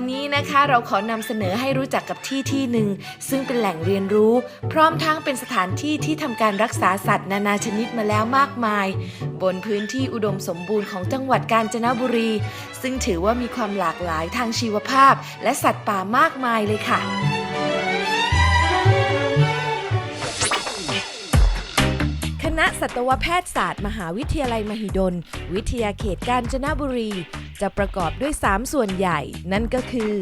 วันนี้นะคะเราขอนำเสนอให้รู้จักกับที่ที่หนึ่ง ซึ่งเป็นแหล่งเรียนรู้ พร้อมทั้งเป็นสถานที่ที่ทำการรักษาสัตว์ นานาชนิดมาแล้วมากมาย บนพื้นที่อุดมสมบูรณ์ของจังหวัดกาญจนบุรี ซึ่งถือว่ามีความหลากหลายทางชีวภาพ และสัตว์ป่ามากมายเลยค่ะคณะสัตวแพทยศาสตร์ มหาวิทยาลัยมหิดล วิทยาเขตกาญจนบุรี จะประกอบด้วย 3 ส่วนใหญ่ นั่นก็คือ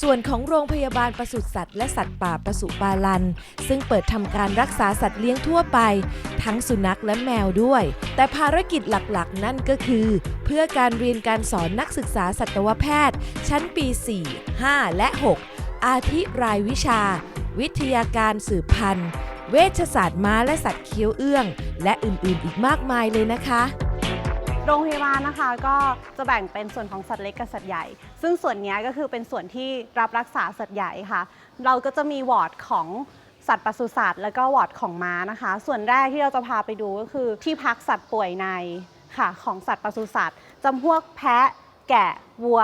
ส่วนของโรงพยาบาลปศุสัตว์และสัตว์ป่าปศุปาลัน ซึ่งเปิดทำการรักษาสัตว์เลี้ยงทั่วไป ทั้งสุนัขและแมวด้วย แต่ภารกิจหลักๆ นั่นก็คือ เพื่อการเรียนการสอนนักศึกษาสัตวแพทย์ ชั้นปี 4 5 และ 6 อาทิรายวิชา วิทยาการสืบพันธุ์ เวชศาสตร์ม้าและสัตว์เคี้ยวเอื้อง และอื่นๆ อีกมากมายเลยนะคะ โรงพยาบาลนะคะก็จะแบ่งเป็นส่วนของสัตว์เล็กกับสัตว์ใหญ่ ซึ่งส่วนนี้ก็คือเป็นส่วนที่รับรักษาสัตว์ใหญ่ค่ะ เราก็จะมีวอร์ดของสัตว์ปศุสัตว์แล้วก็วอร์ดของม้านะคะ ส่วนแรกที่เราจะพาไปดูก็คือที่พักสัตว์ป่วยในค่ะของสัตว์ปศุสัตว์จำพวกแพะ แกะวัว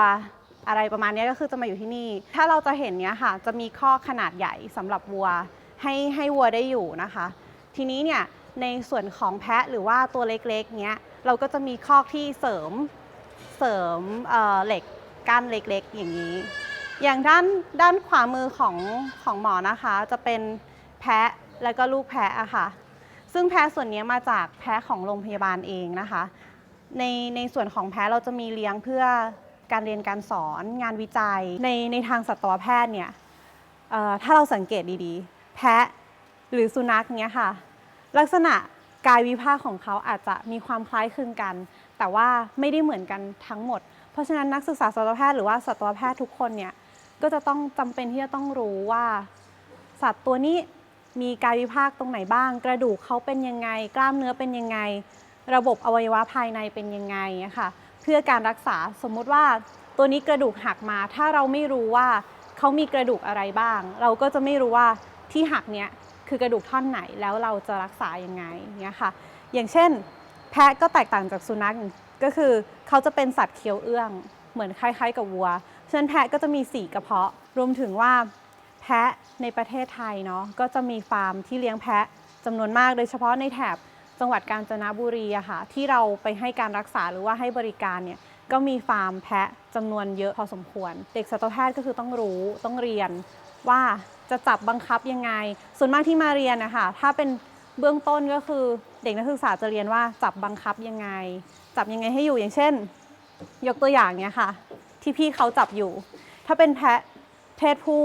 อะไรประมาณนี้ก็คือจะมาอยู่ที่นี่ ถ้าเราจะเห็นเนี้ยค่ะ จะมีข้อขนาดใหญ่สำหรับวัวให้ให้วัวได้อยู่นะคะ ทีนี้เนี่ย ในส่วนของแพะหรือว่าตัวเล็กๆเนี้ยเราก็จะมีคอกที่เสริมเสริมเเหล็กกั้นเล็กๆ อย่างนี้ อย่างด้านด้านขวามือของของหมอนะคะ จะเป็นแพะแล้วก็ลูกแพะอะค่ะ ซึ่งแพะส่วนนี้มาจากแพะของโรงพยาบาลเองนะคะ ในในส่วนของแพะเราจะมีเลี้ยงเพื่อการเรียนการสอนงานวิจัยในในทางสัตวแพทย์เนี่ยถ้าเราสังเกตดีๆ แพะหรือสุนัขเนี้ยค่ะ ลักษณะกายวิภาคของเขาอาจจะมีความคล้ายคลึงกัน แต่ว่าไม่ได้เหมือนกันทั้งหมด เพราะฉะนั้นนักศึกษาสัตวแพทย์หรือว่าสัตวแพทย์ทุกคนเนี่ยก็จะต้องจำเป็นที่จะต้องรู้ว่า สัตว์ตัวนี้มีกายวิภาคตรงไหนบ้าง กระดูกเขาเป็นยังไง กล้ามเนื้อเป็นยังไง ระบบอวัยวะภายในเป็นยังไงค่ะเพื่อการรักษาสมมุติว่าตัวนี้กระดูกหักมา ถ้าเราไม่รู้ว่าเขามีกระดูกอะไรบ้าง เราก็จะไม่รู้ว่าที่หักเนี้ย คือกระดูกท่อนไหนแล้วเราจะรักษายังไงเนี้ยค่ะ อย่างเช่น แพะก็แตกต่างจากสุนัขก็คือเขาจะเป็นสัตว์เคี้ยวเอื้อง เหมือนคล้ายๆ กับวัวฉะนั้นแพะก็จะมีสีกระเพาะ รวมถึงว่าแพะในประเทศไทยเนาะก็จะมีฟาร์มที่เลี้ยงแพะจำนวนมาก โดยเฉพาะในแถบจังหวัดกาญจนบุรีอะค่ะที่เราไปให้การรักษาหรือว่าให้บริการเนี่ยก็มีฟาร์มแพะจำนวนเยอะพอสมควร เด็กสัตวแพทย์ก็คือต้องรู้ต้องเรียนว่า จะจับบังคับยังไง ส่วนมากที่มาเรียนนะคะถ้าเป็นเบื้องต้นก็คือเด็กนักศึกษาจะเรียนว่าจับบังคับยังไง จับยังไงให้อยู่อย่างเช่น ยกตัวอย่างเนี่ยค่ะ ที่พี่เขาจับอยู่ ถ้าเป็นแพะเพศผู้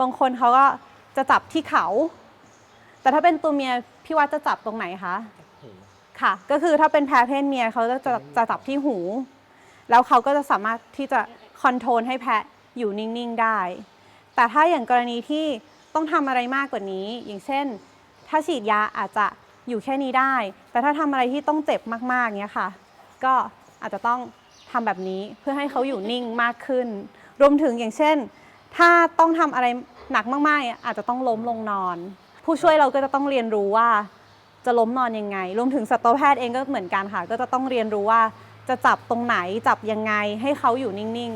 บางคนเขาก็จะจับที่เขา แต่ถ้าเป็นตัวเมียพี่วัดจะจับตรงไหนคะค่ะ ก็คือถ้าเป็นแพ้เพศเมียเขาจะจะจะจับที่หู แล้วเขาก็จะสามารถที่จะคอนโทรลให้แพะอยู่นิ่ง ๆ ได้ แต่ถ้าอย่างกรณีที่ต้องทำอะไรมากกว่านี้ อย่างเช่น ถ้าฉีดยาอาจจะอยู่แค่นี้ได้ แต่ถ้าทำอะไรที่ต้องเจ็บมากๆเนี้ยค่ะ ก็อาจจะต้องทำแบบนี้เพื่อให้เขาอยู่นิ่งมากขึ้น รวมถึงอย่างเช่น ถ้าต้องทำอะไรหนักมากๆ อาจจะต้องล้มลงนอน ผู้ช่วยเราก็จะต้องเรียนรู้ว่าจะล้มนอนยังไง รวมถึงสัตวแพทย์เองก็เหมือนกันค่ะ ก็จะต้องเรียนรู้ว่า จะจับตรงไหนจับยังไงให้เขาอยู่นิ่ง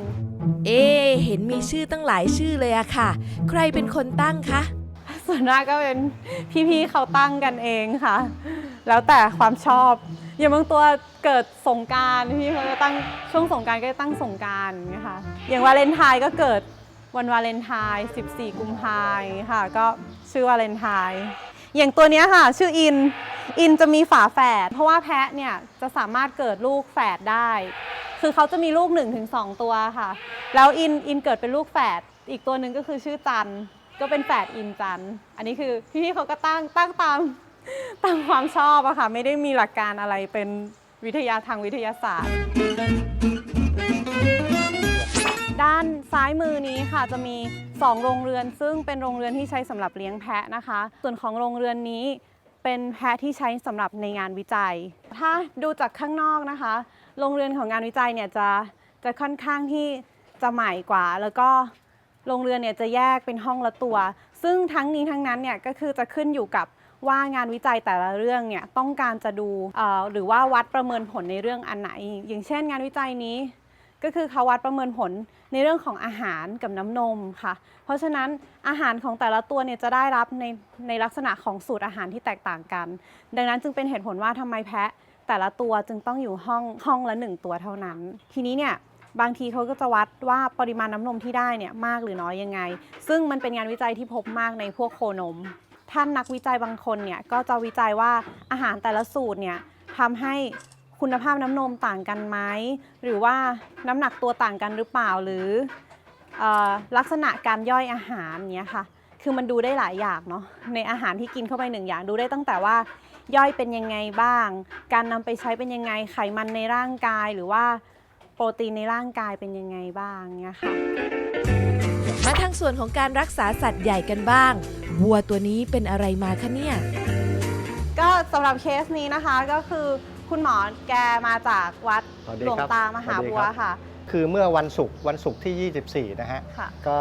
เอ๊ะเห็นมีชื่อตั้งหลายชื่อเลยอะค่ะ ใครเป็นคนตั้งคะ ๆ ส่วนมากก็เป็นพี่ๆเขาตั้งกันเองค่ะ แล้วแต่ความชอบ อย่างบางตัวเกิดสงกรารพี่เขาจะตั้งช่วงสงกรารก็จะตั้งสงกรารอย่างเงี้ยค่ะอย่างวาเลนไทน์ก็เกิดวันวาเลนไทน์14 กุมภาพันธ์ค่ะ ก็ชื่อวาเลนไทน์อย่างตัวเนี้ยค่ะ ชื่ออิน อินจะมีฝาแฝด เพราะว่าแพะเนี่ยจะสามารถเกิดลูกแฝดได้ คือเขาจะมีลูก 1-2 ตัวค่ะ แล้วอินอินเกิดเป็นลูกแฝด อีกตัวหนึ่งก็คือชื่อจัน ก็เป็นแฝดอินจัน อันนี้คือพี่ๆเขาก็ตั้งตั้งตามตามความชอบอะค่ะ ไม่ได้มีหลักการอะไรเป็นวิทยาทางวิทยาศาสตร์ ด้านซ้ายมือนี้ค่ะจะมี 2 โรงเรือน ซึ่งเป็นโรงเรือนที่ใช้สำหรับเลี้ยงแพะนะคะ ส่วนของโรงเรือนนี้ เป็นแพะที่ใช้สำหรับในงานวิจัย ถ้าดูจากข้างนอกนะคะ โรงเรือนของงานวิจัยเนี่ยจะจะค่อนข้างที่จะใหม่กว่า แล้วก็โรงเรือนเนี่ยจะแยกเป็นห้องละตัว ซึ่งทั้งนี้ทั้งนั้นเนี่ยก็คือจะขึ้นอยู่กับว่างานวิจัยแต่ละเรื่องเนี่ยต้องการจะดูหรือว่าวัดประเมินผลในเรื่องอันไหน อย่างเช่น งานวิจัยนี้ ก็คือเขาวัดประเมินผลในเรื่องของอาหารกับน้ำนมค่ะ เพราะฉะนั้นอาหารของแต่ละตัวเนี่ยจะได้รับในในลักษณะของสูตรอาหารที่แตกต่างกัน ดังนั้นจึงเป็นเหตุผลว่าทำไมแพะแต่ละตัวจึงต้องอยู่ห้องห้องละหนึ่งตัวเท่านั้น ทีนี้เนี่ยบางทีเขาก็จะวัดว่าปริมาณน้ำนมที่ได้เนี่ยมากหรือน้อยยังไง ซึ่งมันเป็นงานวิจัยที่พบมากในพวกโคนม ท่านนักวิจัยบางคนเนี่ยก็จะวิจัยว่าอาหารแต่ละสูตรเนี่ยทำให้ คุณภาพน้ำนมต่างกันไหมหรือว่าน้ำหนักตัวต่างกันหรือเปล่าหรือเออลักษณะการย่อยอาหารเนี้ยค่ะ คือมันดูได้หลายอย่างเนาะในอาหารที่กินเข้าไปหนึ่งอย่างดูได้ตั้งแต่ว่าย่อยเป็นยังไงบ้าง การนำไปใช้เป็นยังไงไขมันในร่างกายหรือว่าโปรตีนในร่างกายเป็นยังไงบ้างเนี้ยค่ะ มาทางส่วนของการรักษาสัตว์ใหญ่กันบ้าง วัวตัวนี้เป็นอะไรมาคะเนี่ย ก็สำหรับเคสนี้นะคะก็คือ คุณหมอแกมาจากวัดสวัสดีหลวงครับตามหาสวัสดีบัวครับ ค่ะ คือเมื่อวันศุกร์วันศุกร์ที่ 24 นะฮะ ค่ะ ก็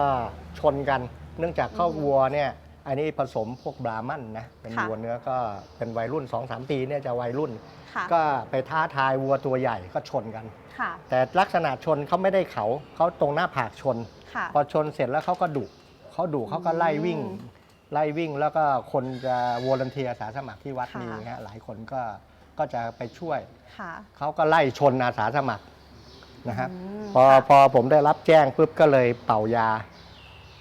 ชนกันเนื่องจากข้าวอืมวัวเนี่ยอันนี้ผสมพวกบราหมันนะ เป็นค่ะ วัวเนื้อก็เป็นวัยรุ่น 2-3 ปีเนี่ยจะวัยรุ่น ค่ะก็ไปท้าทายวัวตัวใหญ่ก็ชนกัน ค่ะแต่ลักษณะชนเขาไม่ได้เขาเขาตรงหน้าผากชน ค่ะ พอชนเสร็จแล้วเขาก็ดุเขาดุเขาก็ไล่วิ่งอืมไล่วิ่งแล้วก็คนจะวอลเนเทียอาสาสมัครที่วัดค่ะมีฮะหลายคนก็ ก็จะไปช่วย ค่ะ เขาก็ไล่ชนอาสาสมัครนะครับมพอค่ะ พอผมได้รับแจ้งปุ๊บก็เลยเป่ายา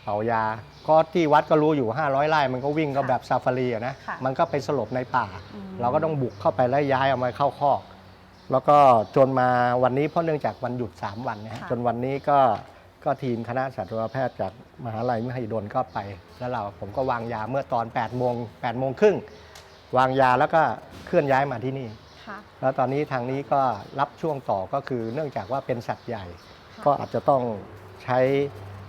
เป่ายา ก็ที่วัดก็รู้อยู่ 500ไร่มันก็วิ่งก็แบบซาฟารีอะนะค่ะมันก็ไปสลบในป่า อืม เราก็ต้องบุกเข้าไปแล้วย้ายเอามาเข้าคอก แล้วก็จนมาวันนี้เพราะเนื่องจากวันหยุด 3 วันนะฮะจนวันนี้ก็ก็ทีมคณะสัตวแพทย์จากมหาลัยมหิดลก็ไป แล้วเราผมก็วางยาเมื่อตอน8โมง8โมงครึ่ง วางยาแล้วก็เคลื่อนย้ายมาที่นี่ ค่ะแล้วตอนนี้ทางนี้ก็รับช่วงต่อก็คือเนื่องจากว่าเป็นสัตว์ใหญ่ค่ะ ก็อาจจะต้องใช้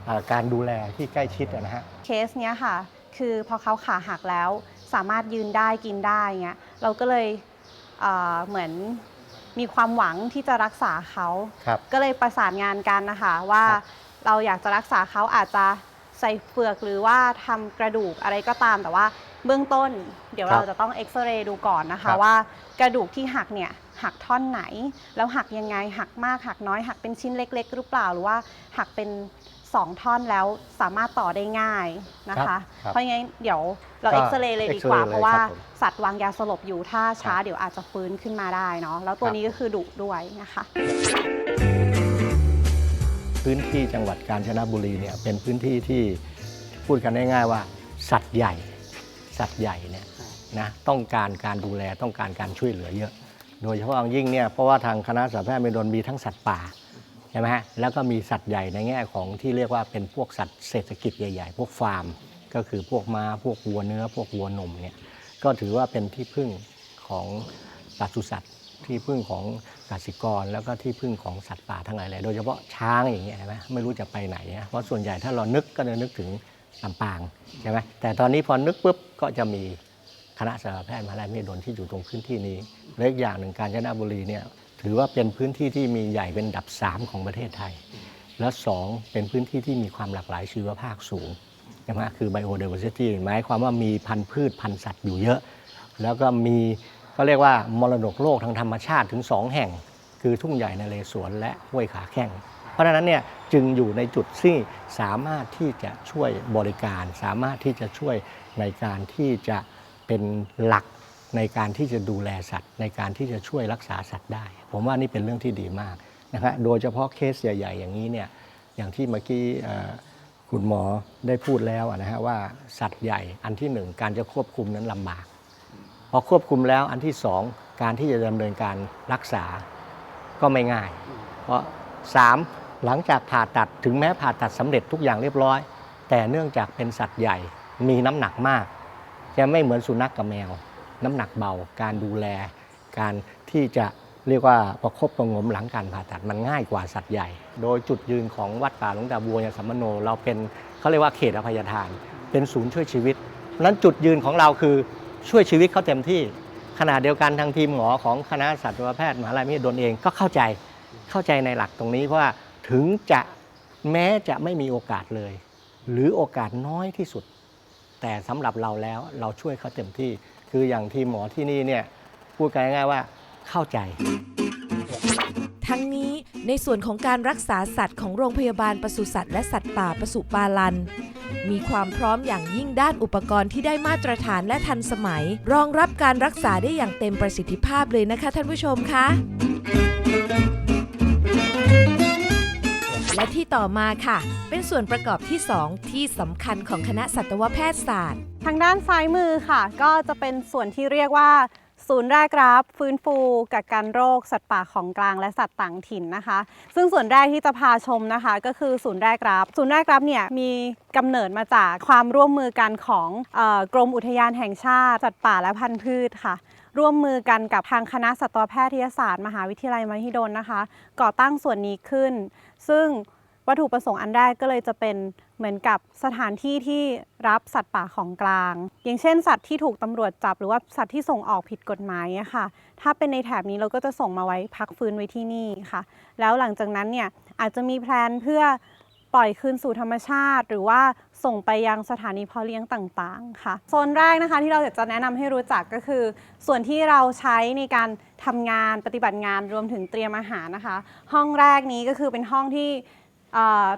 อ่าการดูแลที่ใกล้ชิดอะนะฮะ เคสเนี้ยค่ะ คือพอเขาขาหักแล้ว สามารถยืนได้กินได้เงี้ยเราก็เลยเอ่อเหมือนมีความหวังที่จะรักษาเขา ครับ ก็เลยประสานงานกันนะคะว่าครับ เราอยากจะรักษาเขาอาจจะใส่เฟือกหรือว่าทำกระดูกอะไรก็ตาม แต่ว่า เบื้องต้น เดี๋ยวเราจะต้องเอ็กซเรย์ดูก่อนนะคะว่ากระดูกที่หักเนี่ยหักท่อนไหน แล้วหักยังไงหักมากหักน้อยหักเป็นชิ้นเล็ก ๆ หรือเปล่าหรือว่าหักเป็นสองท่อนแล้วสามารถต่อได้ง่ายนะครัคะบครับเพราะงั้นเดี๋ยวเราก็เอ็กซเรย์เลยดีกว่า เอ็กซเรย์เลยเพราะว่าครับผมสัตว์วางยาสลบอยู่ถ้าช้าครับเดี๋ยวอาจจะฟื้นขึ้นมาได้เนาะแล้วตัวครับ นี้ก็คือดุด้วยนะคะ พื้นที่จังหวัดกาญจนบุรีเนี่ยเป็นพื้นที่ที่พูดกันง่ายๆว่า สัตว์ใหญ่ สัตว์ใหญ่เนี่ยนะต้องการการดูแลต้องการการช่วยเหลือเยอะ โดยเฉพาะอย่างยิ่งเนี่ยเพราะว่าทางคณะสัตวแพทย์เมดลมีทั้งสัตว์ป่าใช่ไหมฮะแล้วก็มีสัตว์ใหญ่ในแง่ของที่เรียกว่าเป็นพวกสัตว์เศรษฐกิจใหญ่ ๆ พวกฟาร์ม ก็คือพวกม้าพวกวัวเนื้อ พวกวัวนมเนี่ยก็ถือว่าเป็นที่พึ่งของปศุสัตว์ที่พึ่งของกสิกร แล้วก็ที่พึ่งของสัตว์ป่าทั้งหลายแหละโดยเฉพาะช้างอย่างเงี้ยเห็นไหมไม่รู้จะไปไหนนะเพราะส่วนใหญ่ถ้าเรานึกก็จะนึกถึง ลำปางใช่ไหมแต่ตอนนี้พอนึกปุ๊บก็จะมีคณะสัตวแพทย์มหาลัยมหิดลที่อยู่ตรงพื้นที่นี้และอีกอย่างหนึ่งกาญจนบุรีเนี่ยถือว่าเป็นพื้นที่ที่มีใหญ่เป็นอันดับ 3 ของประเทศไทย และสองเป็นพื้นที่ที่มีความหลากหลายชีวภาพสูงใช่ไหมคือ biodiversity หมายความว่ามีพันธุ์พืชพันธุ์สัตว์อยู่เยอะ แล้วก็มีก็เรียกว่ามรดกโลกทางธรรมชาติถึง 2 แห่ง คือทุ่งใหญ่นเรศวรและห้วยขาแข้ง ราะฉะนั้นเนี่ยจึงอยู่ในจุดที่สามารถที่จะช่วยบริการ สามารถที่จะช่วยในการที่จะเป็นหลักในการที่จะดูแลสัตว์ ในการที่จะช่วยรักษาสัตว์ได้ ผมว่านี่เป็นเรื่องที่ดีมากนะครับโดยเฉพาะเคสใหญ่ๆ อย่างนี้เนี่ยอย่างที่เมื่อกี้คุณหมอได้พูดแล้วนะฮะว่าสัตว์ใหญ่อันที่หนึ่งการจะควบคุมนั้นลำบาก พอควบคุมแล้วอันที่สองการที่จะดำเนินการรักษาก็ไม่ง่าย เพราะสาม หลังจากผ่าตัดถึงแม้ผ่าตัดสำเร็จทุกอย่างเรียบร้อย แต่เนื่องจากเป็นสัตว์ใหญ่มีน้ำหนักมาก จะไม่เหมือนสุนัขกกับแมว น้ำหนักเบา การดูแล การที่จะเรียกว่าประคบประงมหลังการผ่าตัดมันง่ายกว่าสัตว์ใหญ่ โดยจุดยืนของวัดป่าหลวงตาบัวยสัมมโน เราเป็นเขาเรียกว่าเขตอภัยทาน เป็นศูนย์ช่วยชีวิตนั้นจุดยืนของเราคือช่วยชีวิตเขาเต็มที่ขณะเดียวกันทางทีมหมอของคณะสัตวแพทย์มหาลัยมหิดลเองก็เข้าใจเข้าใจในหลักตรงนี้เพราะว่า ถึงจะแม้จะไม่มีโอกาสเลย หรือโอกาสน้อยที่สุด แต่สำหรับเราแล้วเราช่วยเขาเต็มที่ คืออย่างที่หมอที่นี่เนี่ยพูดกันง่ายๆว่าเข้าใจ ทั้งนี้ในส่วนของการรักษาสัตว์ของโรงพยาบาลปศุสัตว์และสัตว์ป่าปศุปาลัน มีความพร้อมอย่างยิ่งด้านอุปกรณ์ที่ได้มาตรฐานและทันสมัย รองรับการรักษาได้อย่างเต็มประสิทธิภาพเลยนะคะท่านผู้ชมคะ และที่ต่อมาค่ะ เป็นส่วนประกอบที่ 2 ที่สำคัญของคณะสัตวแพทยศาสตร์ ทางด้านซ้ายมือค่ะ ก็จะเป็นส่วนที่เรียกว่า ศูนย์แรกรับ ฟื้นฟูกักกันโรค สัตว์ป่าของกลางและสัตว์ต่างถิ่นนะคะ ซึ่งส่วนแรกที่จะพาชมนะคะ ก็คือศูนย์แรกรับ ศูนย์แรกรับเนี่ยมีกำเนิดมาจากความร่วมมือกันของออกรมอุทยานแห่งชาติ สัตว์ป่าและพันธุ์พืชค่ะ ร่วมมือกันกับทางคณะสัตวแพทยศาสตร์ มหาวิทยาลัยมหิดลนะคะ ก่อตั้งส่วนนี้ขึ้น ซึ่งวัตถุประสงค์อันแรกก็เลยจะเป็นเหมือนกับสถานที่ที่รับสัตว์ป่าของกลาง อย่างเช่น สัตว์ที่ถูกตำรวจจับหรือว่าสัตว์ที่ส่งออกผิดกฎหมายอะค่ะ ถ้าเป็นในแถบนี้เราก็จะส่งมาไว้พักฟื้นไว้ที่นี่ค่ะ แล้วหลังจากนั้นเนี่ยอาจจะมีแพลนเพื่อ ปล่อยคืนสู่ธรรมชาติ หรือว่าส่งไปยังสถานีเพาะเลี้ยงต่างๆ ค่ะ โซนแรกนะคะที่เราอยากจะแนะนำให้รู้จักก็คือ ส่วนที่เราใช้ในการทำงานปฏิบัติงานรวมถึงเตรียมอาหารนะคะ ห้องแรกนี้ก็คือเป็นห้องที่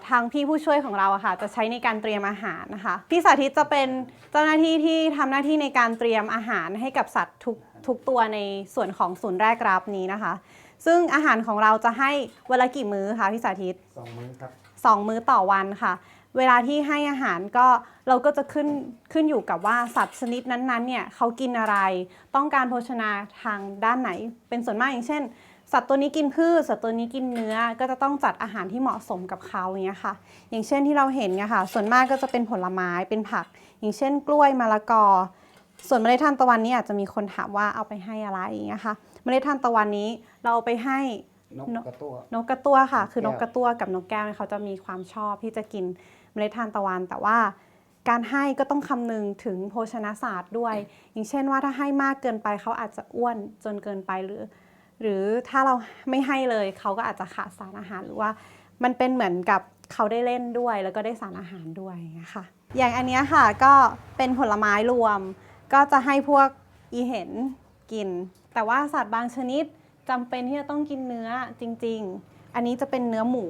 ทางพี่ผู้ช่วยของเราค่ะจะใช้ในการเตรียมอาหารนะคะพี่สาธิตจะเป็นเจ้าหน้าที่ที่ทำหน้าที่ในการเตรียมอาหารให้กับสัตว์ทุกทุกตัวในส่วนของศูนย์แรกรับนี้นะคะ ซึ่งอาหารของเราจะให้วันละกี่มื้อคะพี่สาธิตสองมื้อครับ สองมื้อต่อวันค่ะ เวลาที่ให้อาหารก็เราก็จะขึ้นขึ้นอยู่กับว่าสัตว์ชนิดนั้นๆเนี่ยเขากินอะไร ต้องการโภชนาทางด้านไหน เป็นส่วนมากอย่างเช่น สัตว์ตัวนี้กินพืช สัตว์ตัวนี้กินเนื้อ ก็จะต้องจัดอาหารที่เหมาะสมกับเขาอย่างเงี้ยค่ะ อย่างเช่นที่เราเห็นเนี่ยค่ะ ส่วนมากก็จะเป็นผลไม้ เป็นผัก อย่างเช่น กล้วย มะละกอ ส่วนเมล็ดทานตะวันนี้อาจจะมีคนถามว่าเอาไปให้อะไรอย่างเงี้ยค่ะ เมล็ดทานตะวันนี้เราเอาไปให้ นกนกกระตั้วนกกระตั้วค่ะ คือนนกกกแก้วระตั้วกับนกแก้วเนี่ยเขาจะมีความชอบที่จะกินเมล็ดทานตะวัน แต่ว่าการให้ก็ต้องคำนึงถึงโภชนาศาสตร์ด้วย อย่างเช่นว่าถ้าให้มากเกินไปเขาอาจจะอ้วนจนเกินไปหรือ หรือถ้าเราไม่ให้เลยเขาก็อาจจะขาดสารอาหารหรือว่า มันเป็นเหมือนกับเขาได้เล่นด้วย แล้วก็ได้สารอาหารด้วยอย่างเงี้ยค่ะอย่างอันเนี้ยค่ะก็เป็นผลไม้รวม ก็จะให้พวกอีเห็นกิน แต่ว่าสัตว์บางชนิด จำเป็นที่จะต้องกินเนื้อจริง ๆ อันนี้จะเป็นเนื้อหมู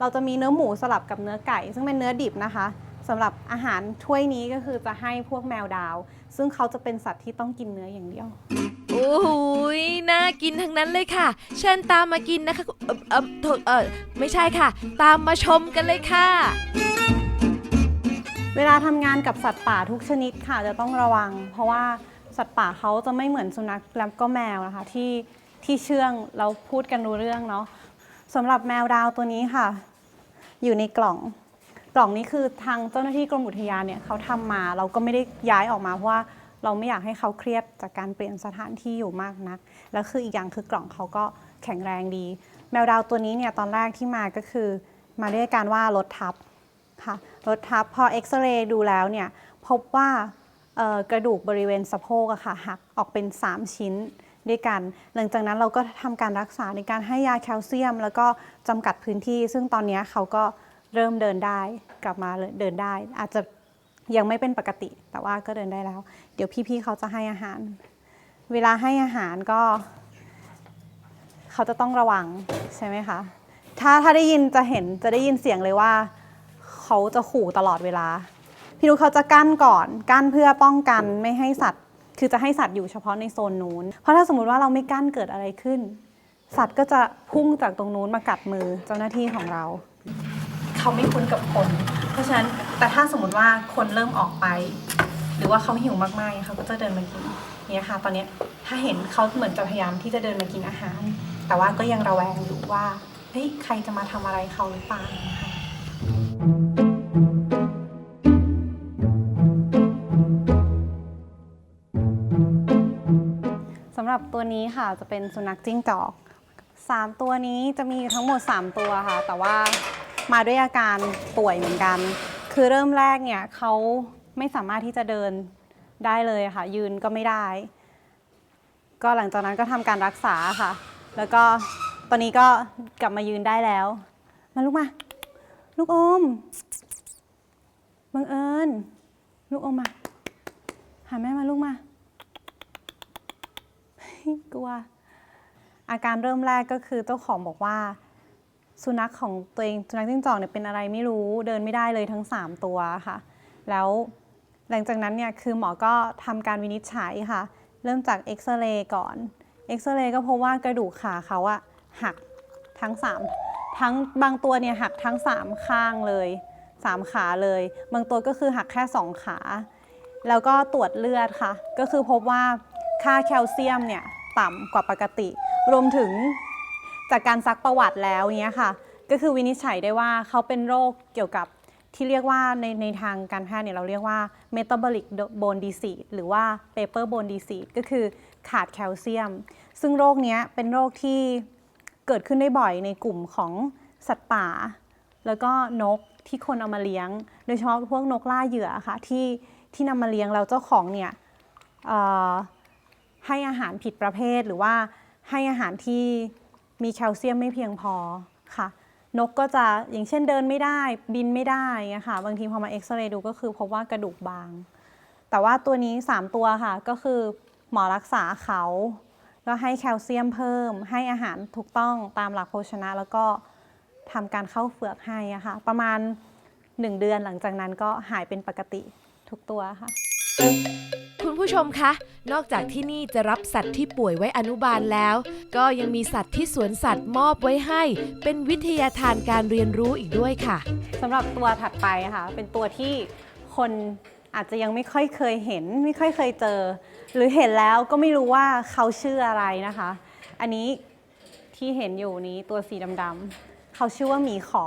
เราจะมีเนื้อหมูสลับกับเนื้อไก่ ซึ่งเป็นเนื้อดิบนะคะสำหรับอาหารถ้วยนี้ก็คือจะให้พวกแมวดาว ซึ่งเขาจะเป็นสัตว์ที่ต้องกินเนื้ออย่างเดียว โอ้โหยน่ากินทั้งนั้นเลยค่ะ เชิญตามมากินนะคะเออเออโทษเออไม่ใช่ค่ะ ตามมาชมกันเลยค่ะ เวลาทำงานกับสัตว์ป่าทุกชนิดค่ะจะต้องระวัง เพราะว่าสัตว์ป่าเขาจะไม่เหมือนสุนัขและก็แมวนะคะ ที่ ที่เชื่องเราพูดกันรู้เรื่องเนาะสำหรับแมวดาวตัวนี้ค่ะ อยู่ในกล่อง กล่องนี้คือทางเจ้าหน้าที่กรมอุทยานเนี่ยเขาทำมาเราก็ไม่ได้ย้ายออกมาเพราะว่าเราไม่อยากให้เขาเครียดจากการเปลี่ยนสถานที่อยู่มากนัก แล้วคืออีกอย่างคือกล่องเขาก็แข็งแรงดี แมวดาวตัวนี้เนี่ยตอนแรกที่มาก็คือ มาด้วยการว่ารถทับค่ะรถทับพอเอ็กซเรย์ดูแล้วเนี่ยพบว่ากระดูกบริเวณสะโพกอะค่ะหักออกเป็น 3 ชิ้น ด้วยกัน หลังจากนั้นเราก็ทำการรักษาในการให้ยาแคลเซียม แล้วก็จำกัดพื้นที่ ซึ่งตอนนี้เขาก็เริ่มเดินได้กลับมาเดินได้ อาจจะยังไม่เป็นปกติ แต่ว่าก็เดินได้แล้ว เดี๋ยวพี่ๆเขาจะให้อาหาร เวลาให้อาหารก็ เขาจะต้องระวังใช่ไหมคะถ้าถ้าได้ยินจะเห็นจะได้ยินเสียงเลยว่า เขาจะขู่ตลอดเวลา พี่นุชเขาจะกั้นก่อน กั้นเพื่อป้องกันไม่ให้สัตว์ คือจะให้สัตว์อยู่เฉพาะในโซนนู้น เพราะถ้าสมมุติว่าเราไม่กั้นเกิดอะไรขึ้น สัตว์ก็จะพุ่งจากตรงนู้นมากัดมือเจ้าหน้าที่ของเรา เขาไม่คุ้นกับคน เพราะฉะนั้นแต่ถ้าสมมติว่าคนเริ่มออกไป หรือว่าเขาหิวมากๆเขาก็จะเดินมากินเนี่ยค่ะ ตอนเนี้ยถ้าเห็นเขาเหมือนจะพยายามที่จะเดินมากินอาหาร แต่ว่าก็ยังระแวงอยู่ว่าเฮ้ยใครจะมาทำอะไรเขาหรือเปล่านะคะำหรับตัวนี้ค่ะจะเป็นสุนัขจิ้งจอก 3 ตัวนี้จะมีทั้งหมด 3 ตัวค่ะ แต่ว่ามาด้วยอาการป่วยเหมือนกัน คือเริ่มแรกเนี่ยเขาไม่สามารถที่จะเดินได้เลยค่ะ ยืนก็ไม่ได้ ก็หลังจากนั้นก็ทำการรักษาค่ะ แล้วก็ตอนนี้ก็กลับมายืนได้แล้ว มาลูกมา ลูกอมบังเอิญลูกอมมาหาแม่มาลูกมา ตัว อาการเริ่มแรกก็คือเจ้าของบอกว่า สุนัขของตัวเองสุนัขจิ้งจอกเนี่ยเป็นอะไรไม่รู้เดินไม่ได้เลยทั้ง 3 ตัวค่ะ แล้วหลังจากนั้นเนี่ยคือหมอก็ทำการวินิจฉัยค่ะ เริ่มจากเอ็กซเรย์ก่อนเอ็กซเรย์ก็พบว่ากระดูกขาเขาอะหักทั้ง 3 ทั้งบางตัวเนี่ยหักทั้ง 3 ข้างเลย 3 ขาเลย บางตัวก็คือหักแค่ 2 ขา แล้วก็ตรวจเลือดค่ะ ก็คือพบว่าค่าแคลเซียมเนี่ย ต่ำกว่าปกติ รวมถึงจากการซักประวัติแล้วเนี้ยค่ะ ก็คือวินิจฉัยได้ว่าเขาเป็นโรคเกี่ยวกับที่เรียกว่าในในทางการแพทย์เนี่ยเราเรียกว่า metabolic bone disease หรือว่า paper bone disease ก็คือขาดแคลเซียม ซึ่งโรคเนี้ยเป็นโรคที่เกิดขึ้นได้บ่อยในกลุ่มของสัตว์ป่า แล้วก็นกที่คนเอามาเลี้ยง โดยเฉพาะพวกนกล่าเหยื่อค่ะที่ที่นำมาเลี้ยงแล้วเจ้าของเนี่ย ให้อาหารผิดประเภทหรือว่าให้อาหารที่มีแคลเซียมไม่เพียงพอค่ะ นกก็จะอย่างเช่นเดินไม่ได้บินไม่ได้เงี้ยค่ะบางทีพอมาเอ็กซเรย์ดูก็คือพบว่ากระดูกบาง แต่ว่าตัวนี้ 3 ตัวค่ะก็คือหมอรักษาเขาก็ให้แคลเซียมเพิ่ม ให้อาหารถูกต้องตามหลักโภชนะ แล้วก็ทำการเข้าเฟือกให้อะค่ะประมาณ 1 เดือนหลังจากนั้นก็หายเป็นปกติทุกตัวค่ะ ผู้ชมคะ นอกจากที่นี่จะรับสัตว์ที่ป่วยไว้อนุบาลแล้ว ก็ยังมีสัตว์ที่สวนสัตว์มอบไว้ให้ เป็นวิทยาทานการเรียนรู้อีกด้วยค่ะ สำหรับตัวถัดไปค่ะเป็นตัวที่คนอาจจะยังไม่ค่อยเคยเห็น ไม่ค่อยเคยเจอ หรือเห็นแล้วก็ไม่รู้ว่าเขาชื่ออะไรนะคะ อันนี้ที่เห็นอยู่นี้ตัวสีดำๆเขาชื่อว่าหมีขอ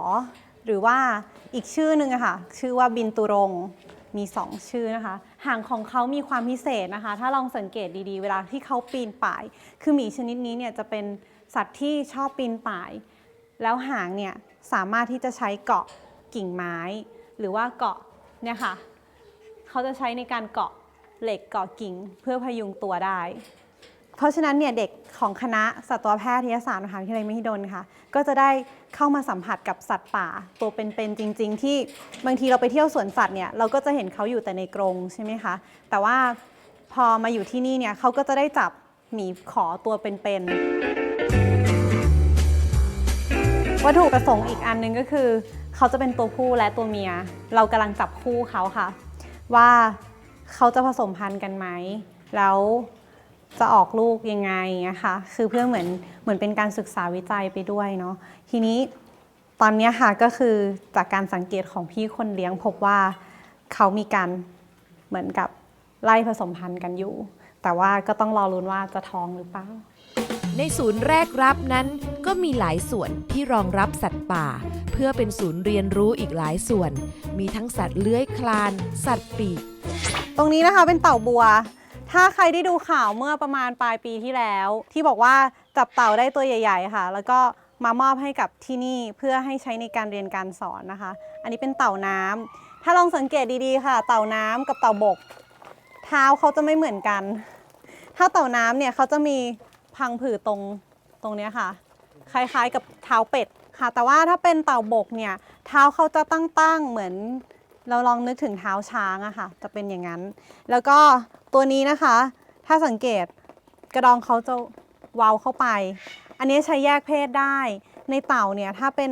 หรือว่าอีกชื่อหนึ่งอะค่ะชื่อว่าบินตุรงมีสองชื่อนะคะ หางของเขามีความพิเศษนะคะ ถ้าลองสังเกตดีๆ เวลาที่เขาปีนป่าย คือหมีชนิดนี้เนี่ยจะเป็นสัตว์ที่ชอบปีนป่าย แล้วหางเนี่ยสามารถที่จะใช้เกาะกิ่งไม้ หรือว่าเกาะเนี่ยค่ะ เขาจะใช้ในการเกาะเหล็กเกาะกิ่งเพื่อพยุงตัวได้ ราะฉะนั้นเนี่ยเด็กของคณะสัตวแพทยศาสตร์มหาวิทยาลัยมหิดลค่ะ ก็จะได้เข้ามาสัมผัสกับสัตว์ป่า ตัวเป็นๆจริง ๆ ที่บางทีเราไปเที่ยวสวนสัตว์เนี่ยเราก็จะเห็นเขาอยู่แต่ในกรงใช่ไหมคะแต่ว่าพอมาอยู่ที่นี่เนี่ยเขาก็จะได้จับหมีขอตัวเป็นๆวัตถุประสงค์อีกอันหนึงก็คือ เขาจะเป็นตัวผู้และตัวเมีย เรากำลังจับคู่เขาค่ะ ว่าเขาจะผสมพันธุ์กันไหมแล้ว จะออกลูกยังไงเงี้ยค่ะคือเพื่อเหมือนเหมือนเป็นการศึกษาวิจัยไปด้วยเนาะทีนี้ตอนเนี้ยค่ะก็คือจากการสังเกตของพี่คนเลี้ยงพบว่าเขามีการเหมือนกับไล่ผสมพันธุ์กันอยู่ แต่ว่าก็ต้องรอลุ้นว่าจะท้องหรือเปล่าในศูนย์แรกรับนั้นก็มีหลายส่วนที่รองรับสัตว์ป่า เพื่อเป็นศูนย์เรียนรู้อีกหลายส่วน มีทั้งสัตว์เลื้อยคลาน สัตว์ปีก ตรงนี้นะคะเป็นเต่าบัว ถ้าใครได้ดูข่าวเมื่อประมาณปลายปีที่แล้ว ที่บอกว่าจับเต่าได้ตัวใหญ่ ๆ ค่ะ แล้วก็มามอบให้กับที่นี่เพื่อให้ใช้ในการเรียนการสอนนะคะ อันนี้เป็นเต่าน้ำถ้าลองสังเกตดีๆค่ะ เต่าน้ำกับเต่าบก เท้าเขาจะไม่เหมือนกัน ถ้าเต่าน้ำเนี่ยเขาจะมีพังผืดตรงตรงนี้ค่ะ คล้ายๆกับเท้าเป็ดค่ะ แต่ว่าถ้าเป็นเต่าบกเนี่ยเท้าเขาจะตั้งๆเหมือนเราลองนึกถึงเท้าช้างอะค่ะ จะเป็นอย่างนั้น แล้วก็ ตัวนี้นะคะ ถ้าสังเกตกระดองเขาจะเว้าเข้าไป อันนี้ใช้แยกเพศได้ ในเต่าเนี่ยถ้าเป็น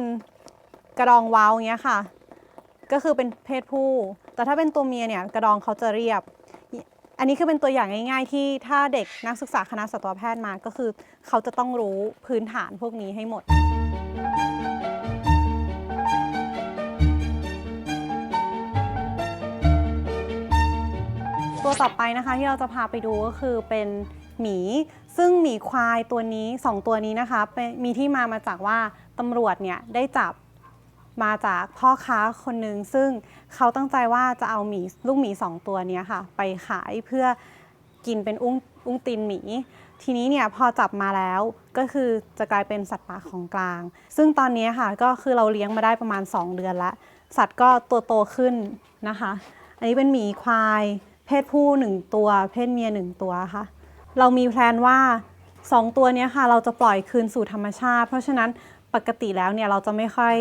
กระดองเว้าอย่างเงี้ยค่ะ ก็คือเป็นเพศผู้ แต่ถ้าเป็นตัวเมียเนี่ยกระดองเขาจะเรียบ อันนี้คือเป็นตัวอย่างง่าย ๆ ที่ถ้าเด็กนักศึกษาคณะสัตวแพทย์มาก็คือ เขาจะต้องรู้พื้นฐานพวกนี้ให้หมด ตัวต่อไปนะคะที่เราจะพาไปดูก็คือเป็นหมี ซึ่งหมีควายตัวนี้สองตัวนี้นะคะเป็นมีที่มามาจากว่าตำรวจเนี่ยได้จับมาจากพ่อค้าคนหนึ่งซึ่งเขาตั้งใจว่าจะเอาหมีลูกหมีสองตัวนี้ค่ะ ไปขายเพื่อกินเป็นอุ้งอุ้งตีนหมี ทีนี้เนี่ยพอจับมาแล้วก็คือจะกลายเป็นสัตว์ป่าของกลาง ซึ่งตอนนี้ค่ะก็คือเราเลี้ยงมาได้ประมาณ 2 เดือนละสัตว์ก็ตัวโตขึ้นนะคะ อันนี้เป็นหมีควาย เพศผู้1ตัว เพศเมีย1ตัวค่ะ เรามีแพลนว่า 2 ตัวนี้ค่ะ เราจะปล่อยคืนสู่ธรรมชาติ เพราะฉะนั้นปกติแล้วเนี่ยเราจะไม่ค่อย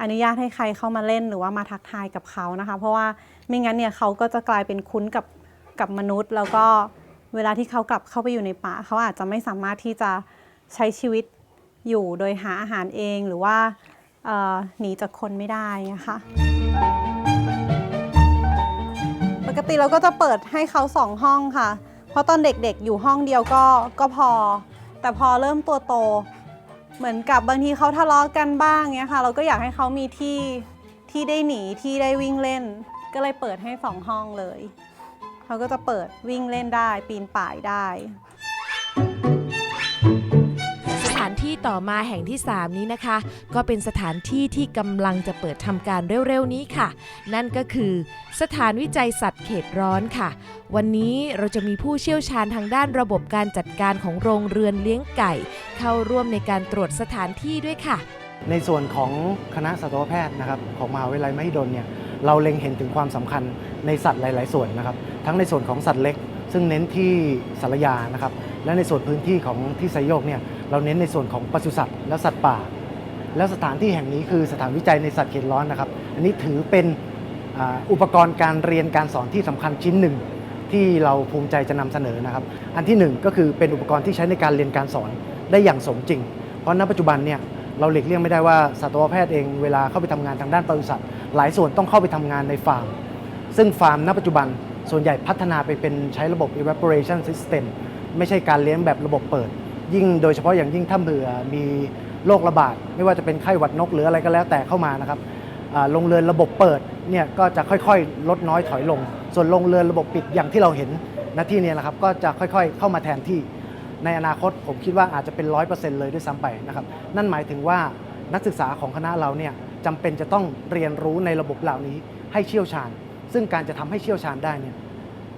อนุญาตให้ใครเข้ามาเล่นหรือว่ามาทักทายกับเขานะคะ เพราะว่าไม่งั้นเนี่ยเขาก็จะกลายเป็นคุ้นกับกับมนุษย์ แล้วก็เวลาที่เขากลับเข้าไปอยู่ในป่า เขาอาจจะไม่สามารถที่จะใช้ชีวิตอยู่โดยหาอาหารเองหรือว่าหนีจากคนไม่ได้นะคะ กติเราก็จะเปิดให้เขาสองห้องค่ะ เพราะตอนเด็กๆอยู่ห้องเดียวก็ก็พอ แต่พอเริ่มตัวโต เหมือนกับบางทีเขาทะเลาะกันบ้างเงี้ยค่ะ เราก็อยากให้เขามีที่ที่ได้หนีที่ได้วิ่งเล่น ก็เลยเปิดให้สองห้องเลย เขาก็จะเปิดวิ่งเล่นได้ ปีนป่ายได้ ต่อมาแห่งที่ 3 นี้นะคะ ก็เป็นสถานที่ที่กำลังจะเปิดทำการเร็วๆนี้ค่ะ นั่นก็คือ สถานวิจัยสัตว์เขตร้อนค่ะ วันนี้เราจะมีผู้เชี่ยวชาญทางด้านระบบการจัดการของโรงเรือนเลี้ยงไก่ เข้าร่วมในการตรวจสถานที่ด้วยค่ะ ในส่วนของคณะสัตวแพทย์นะครับของมหาวิทยาลัยมหิดลเนี่ยเราเล็งเห็นถึงความสำคัญในสัตว์หลาย ๆ ส่วนนะครับ ทั้งในส่วนของสัตว์เล็ก ซึ่งเน้นที่สารยานะครับ และในส่วนพื้นที่ของที่ไซโยกเนี่ยเราเน้นในส่วนของปศุสัตว์และสัตว์ป่า แล้วสถานที่แห่งนี้คือสถานวิจัยในสัตว์เขตร้อนนะครับ อันนี้ถือเป็นอ,อุปกรณ์การเรียนการสอนที่สำคัญชิ้นหนึ่ง ที่เราภูมิใจจะนำเสนอนะครับ อันที่หนึ่งก็คือเป็นอุปกรณ์ที่ใช้ในการเรียนการสอนได้อย่างสมจริง เพราะณปัจจุบันเนี่ยเราหลีกเลี่ยงไม่ได้ว่าสัตวแพทย์เองเวลาเข้าไปทำงานทางด้านปศุสัตว์หลายส่วนต้องเข้าไปทำงานในฟาร์ม ซึ่งฟาร์มณปัจจุบัน ส่วนใหญ่พัฒนาไปเป็นใช้ระบบ evaporation system ไม่ใช่การเลี้ยงแบบระบบเปิด ยิ่งโดยเฉพาะอย่างยิ่งถ้าเผื่อมีโรคระบาด ไม่ว่าจะเป็นไข้หวัดนกหรืออะไรก็แล้วแต่เข้ามานะครับอ่าโรงเรือนระบบเปิดเนี่ยก็จะค่อยๆ ลดน้อยถอยลง ส่วนโรงเรือนระบบปิดอย่างที่เราเห็นณที่เนี้นะครับก็จะค่อยๆ เข้ามาแทนที่ในอนาคตผมคิดว่าอาจจะเป็นร้อยเปอร์เซ็นต์เลยด้วยซ้ำไปนะครับนั่นหมายถึงว่านักศึกษาของคณะเราเนี่ยจำเป็นจะต้องเรียนรู้ในระบบเหล่านี้ให้เชี่ยวชาญ ซึ่งการจะทำให้เชี่ยวชาญได้เนี่ย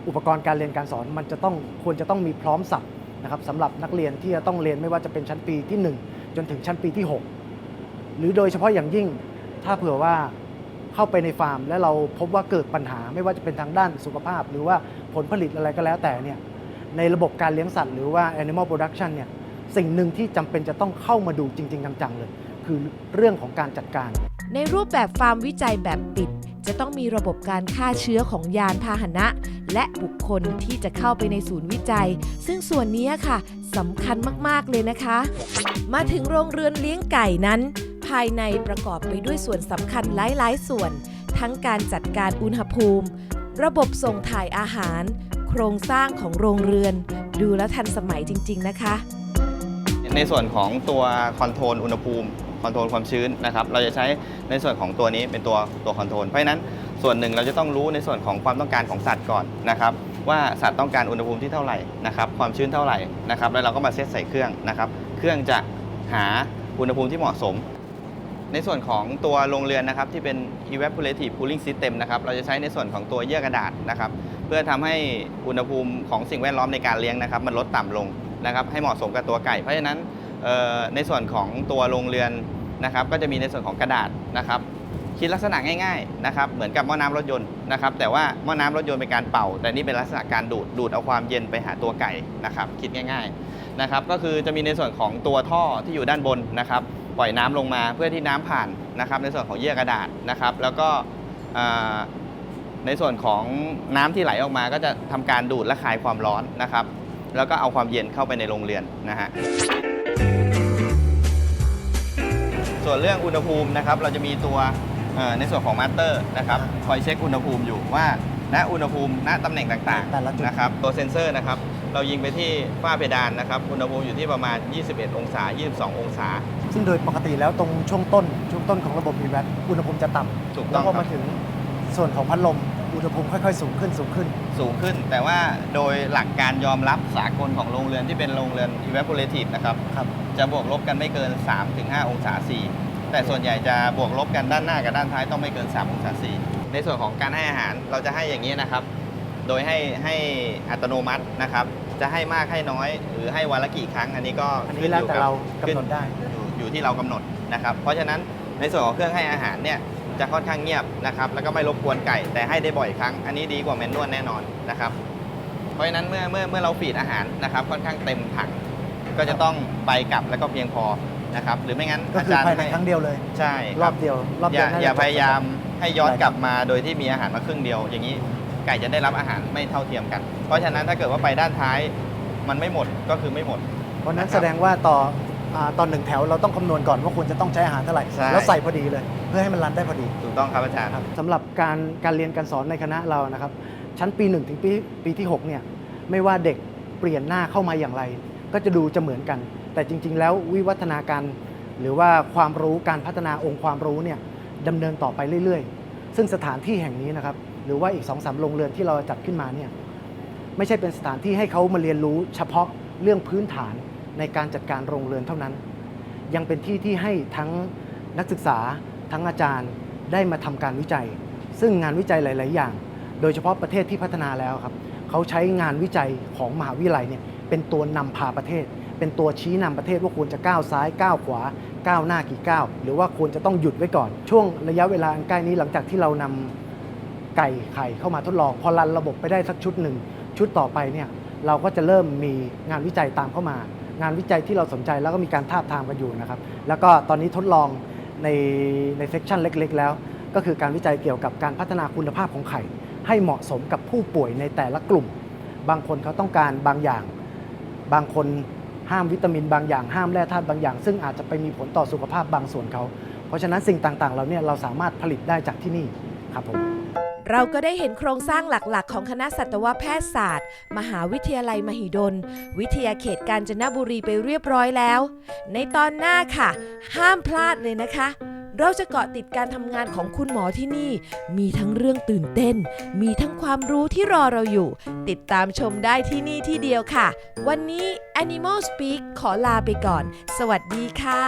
อุปกรณ์การเรียนการสอนมันจะต้องควรจะต้องมีพร้อมสับนะครับสำหรับนักเรียนที่จะต้องเรียนไม่ว่าจะเป็นชั้นปีที่ 1 จนถึงชั้นปีที่ 6 หรือโดยเฉพาะอย่างยิ่งถ้าเผื่อว่าเข้าไปในฟาร์ม และเราพบว่าเกิดปัญหาไม่ว่าจะเป็นทางด้านสุขภาพ หรือว่าผลผลิตอะไรก็แล้วแต่เนี่ยในระบบการเลี้ยงสัตว์หรือว่า animal production เนี่ยสิ่งหนึ่งที่จำเป็นจะต้องเข้ามาดูจริง ๆ จังๆเลย คือเรื่องของการจัดการ ในรูปแบบฟาร์มวิจัยแบบปิด จะต้องมีระบบการฆ่าเชื้อของยานพาหนะ และบุคคลที่จะเข้าไปในศูนย์วิจัย ซึ่งส่วนนี้ค่ะสำคัญมาก ๆ เลยนะคะ มาถึงโรงเรือนเลี้ยงไก่นั้น ภายในประกอบไปด้วยส่วนสำคัญหลาย ๆ ส่วน ทั้งการจัดการอุณหภูมิ ระบบส่งถ่ายอาหาร โครงสร้างของโรงเรือน ดูแล้วทันสมัยจริง ๆ นะคะ ในส่วนของตัวคอนโทรลอุณหภูมิ คอนโทรลความชื้นนะครับเราจะใช้ในส่วนของตัวนี้เป็นตัวตัวคอนโทรลเพราะฉะนั้นส่วนหนึ่งเราจะต้องรู้ในส่วนของความต้องการของสัตว์ก่อนนะครับว่าสัตว์ต้องการอุณหภูมิที่เท่าไหร่นะครับความชื้นเท่าไหร่นะครับแล้วเราก็มาเซตใส่เครื่องนะครับเครื่องจะหาอุณหภูมิที่เหมาะสม ในส่วนของตัวโรงเรือนนะครับที่เป็น evaporative cooling system นะครับเราจะใช้ในส่วนของตัวเยื่อกระดาษนะครับเพื่อทำให้อุณหภูมิของสิ่งแวดล้อมในการเลี้ยงนะครับมันลดต่ำลงนะครับให้เหมาะสมกับตัวไก่เพราะฉะนั้น ในส่วนของตัวโรงเรือนนะครับก็จะมีในส่วนของกระดาษนะครับคิดลักษณะง่ายๆนะครับเหมือนกับหม้อน้ำรถยนต์นะครับแต่ว่าหม้อน้ำรถยนต์เป็นการเป่า แต่นี่เป็นลักษณะการดูดดูดเอาความเย็นไปหาตัวไก่นะครับคิดง่ายๆนะครับก็คือจะมีในส่วนของตัวท่อที่อยู่ด้านบนนะครับปล่อยน้ำลงมาเพื่อที่น้ำผ่านนะครับในส่วนของเยื่อกระดาษนะครับแล้วก็ในส่วนของน้ำที่ไหลออกมา ก็จะทำการดูดและคายความร้อนนะครับแล้วก็เอาความเย็นเข้าไปในโรงเรือนนะฮะ ส่วนเรื่องอุณหภูมินะครับเราจะมีตัวเอ่อในส่วนของมาสเตอร์นะครับคอยเช็คอุณหภูมิอยู่ว่าณอุณหภูมิณตำแหน่งต่างแต่ละจุดๆนะครับตัวเซ็นเซอร์นะครับเรายิงไปที่ฝ้าเพดานนะครับอุณหภูมิอยู่ที่ประมาณ 21 องศา 22 องศา ซึ่งโดยปกติแล้วตรงช่วงต้น ช่วงต้นของระบบ e v a p อุณหภูมิจะต่ำถูกต้แล้อวงพอครัมาบถึงส่วนของพัดลม อุณหภูมิค่อยๆ สูงขึ้นสูงขึ้น สูงขึ้น แต่ว่าโดยหลักการยอมรับสากลของโรงเรือนที่เป็นโรงเรือน evaporative นะครับครับ จะบวกลบกันไม่เกิน 3-5 องศาซีแต่ส่วนใหญ่จะบวกลบกันด้านหน้ากับด้านท้ายต้องไม่เกิน 3 องศาซีในส่วนของการให้อาหารเราจะให้อย่างนี้นะครับ โดยให้ให้อัตโนมัตินะครับ จะให้มากให้น้อย หรือให้วันละกี่ครั้ง อันนี้ก็อันขึ้นี้นแล้วอยู่แต่กับเรากำขึ้นหนดได้อยู่อยู่ที่เรากำหนดนะครับ เพราะฉะนั้นในส่วนของเครื่องให้อาหารเนี่ย จะค่อนข้างเงียบนะครับแล้วก็ไม่รบกวนไก่แต่ให้ได้บ่อยครั้ง อันนี้ดีกว่าแมนนวลแน่นอนนะครับ เพราะฉะนั้นเมื่อเมื่อเมื่อเราฟีดอาหารนะครับ ค่อนข้างเต็มถังก็จะต้องไปกลับแล้วก็เพียงพอนะครับหรือไม่งั้นก็อาคือจารย์ภายในให้ครั้งเดียวเลย ใช่ครรัอบเดียวรอบอเดียย่าวน่อย่าจะพยายามให้ย้อนได้ครับกลับมาโดยที่มีอาหารมาครึ่งเดียว อย่างนี้ไก่จะได้รับอาหารไม่เท่าเทียมกัน เพราะฉะนั้นถ้าเกิดว่าไปด้านท้ายมันไม่หมดก็คือไม่หมด เพราะฉะนั้นนะครับแสดงว่าต่ออ่า ตอนหนึ่งแถวเราต้องคำนวณก่อนว่าควรจะต้องใช้อาหารเท่าไหร่ใช่ แล้วใส่พอดีเลย เพื่อให้มันรันได้พอดีถูกต้องครับอาจารย์ครับสำหรับการการเรียนการสอนในคณะเรานะครับ ชั้นปี 1 ถึงปีปีที่6เนี่ยไม่ว่าเด็กเปลี่ยนหน้าเข้ามาอย่างไร ก็จะดูจะเหมือนกัน แต่จริง ๆ แล้ววิวัฒนาการ หรือว่าความรู้การพัฒนาองค์ความรู้เนี่ยดำเนินต่อไปเรื่อย ๆ ซึ่งสถานที่แห่งนี้นะครับ หรือว่าอีก2อสโรงเรือนที่เราจัดขึ้นมาเนี่ย ไม่ใช่เป็นสถานที่ให้เขามาเรียนรู้เฉพาะเรื่องพื้นฐาน ในการจัดการโรงเรือนเท่านั้น ยังเป็นที่ที่ให้ทั้งนักศึกษาทั้งอาจารย์ได้มาทำการวิจัย ซึ่งงานวิจัยหลาย ๆ อย่าง โดยเฉพาะประเทศที่พัฒนาแล้วครับเขาใช้งานวิจัยของมหาวิทยาลัยเนี่ยเป็นตัวนำพาประเทศ เป็นตัวชี้นำประเทศว่าควรจะก้าวซ้ายก้าวขวาก้าวหน้ากี่ก้าวหรือว่าควรจะต้องหยุดไว้ก่อน ช่วงระยะเวลาใกล้นี้หลังจากที่เรานำไก่ไข่เข้ามาทดลอง พอรันระบบไปได้สักชุดหนึ่งชุดต่อไปเนี่ยเราก็จะเริ่มมีงานวิจัยตามเข้ามา งานวิจัยที่เราสนใจแล้วก็มีการทาบทามกันอยู่นะครับ แล้วก็ตอนนี้ทดลองในในเซกชันเล็ก ๆ แล้ว ก็คือการวิจัยเกี่ยวกับการพัฒนาคุณภาพของไข่ ให้เหมาะสมกับผู้ป่วยในแต่ละกลุ่ม บางคนเขาต้องการบางอย่าง บางคนห้ามวิตามินบางอย่างห้ามแร่ธาตุบางอย่าง ซึ่งอาจจะไปมีผลต่อสุขภาพบางส่วนเขา เพราะฉะนั้นสิ่งต่างๆเราเนี่ยเราสามารถผลิตได้จากที่นี่ครับผม เราก็ได้เห็นโครงสร้างหลักๆ ของคณะสัตวแพทยศาสตร์ มหาวิทยาลัยมหิดล วิทยาเขตกาญจนบุรีไปเรียบร้อยแล้ว ในตอนหน้าค่ะ ห้ามพลาดเลยนะคะ เราจะเกาะติดการทำงานของคุณหมอที่นี่ มีทั้งเรื่องตื่นเต้น มีทั้งความรู้ที่รอเราอยู่ ติดตามชมได้ที่นี่ที่เดียวค่ะ วันนี้ Animal Speak ขอลาไปก่อน สวัสดีค่ะ